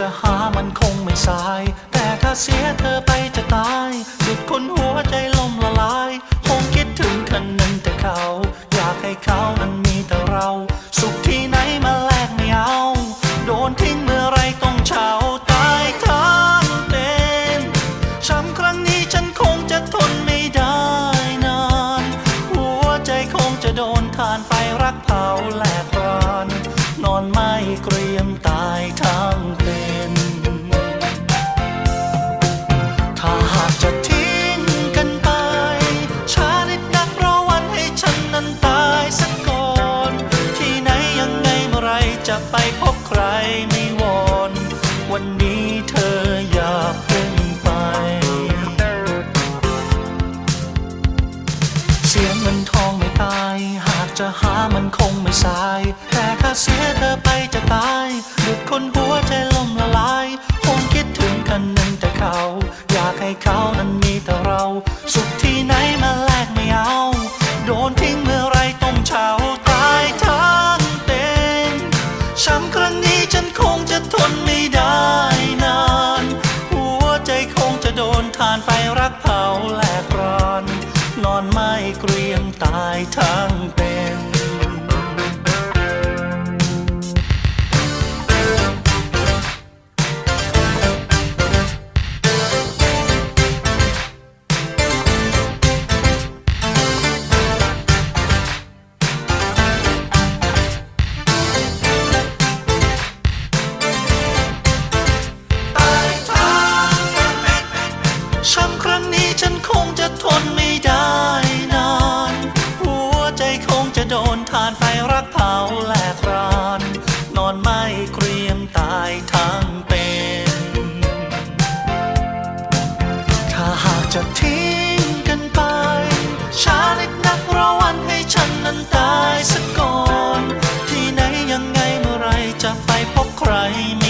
จะหามันคงไม่สาย แต่ถ้าเสียเธอไปจะตายดุดคนหัวใจล่มละลาย คงคิดถึงคนนั้นแต่เขา อยากให้เขานั้นมีแต่เรา สุขที่ไหนมาแลกไม่เอา โดนทิ้งเมื่อไรต้องเฉาตายทั้งเป็นช้ำครั้งนี้ฉันคงจะทนไม่ได้นาน หัวใจคงจะโดนทานไฟรักเผาแหลกราน นอนไม่เกรียมตายทั้ง มื่อไปพบใครไม่วอน วันนี้เธออย่าเพิ่งไป เสียเงินทองไม่ตาย หากจะหามันคงไม่สาย แต่ถ้าเสียเธอไปจะตายดุดคนหัวใจล่มละลาย คงคิดถึงกันนั้นแต่เขา อยากให้เขา ช้ำครั้งนี้ฉันคงจะทนไม่ได้นาน หัวใจคงจะโดนทานไฟรักเผาแหลกรอน นอนไม่เกรียมตายทั้งเป็น จะไปพบใครมี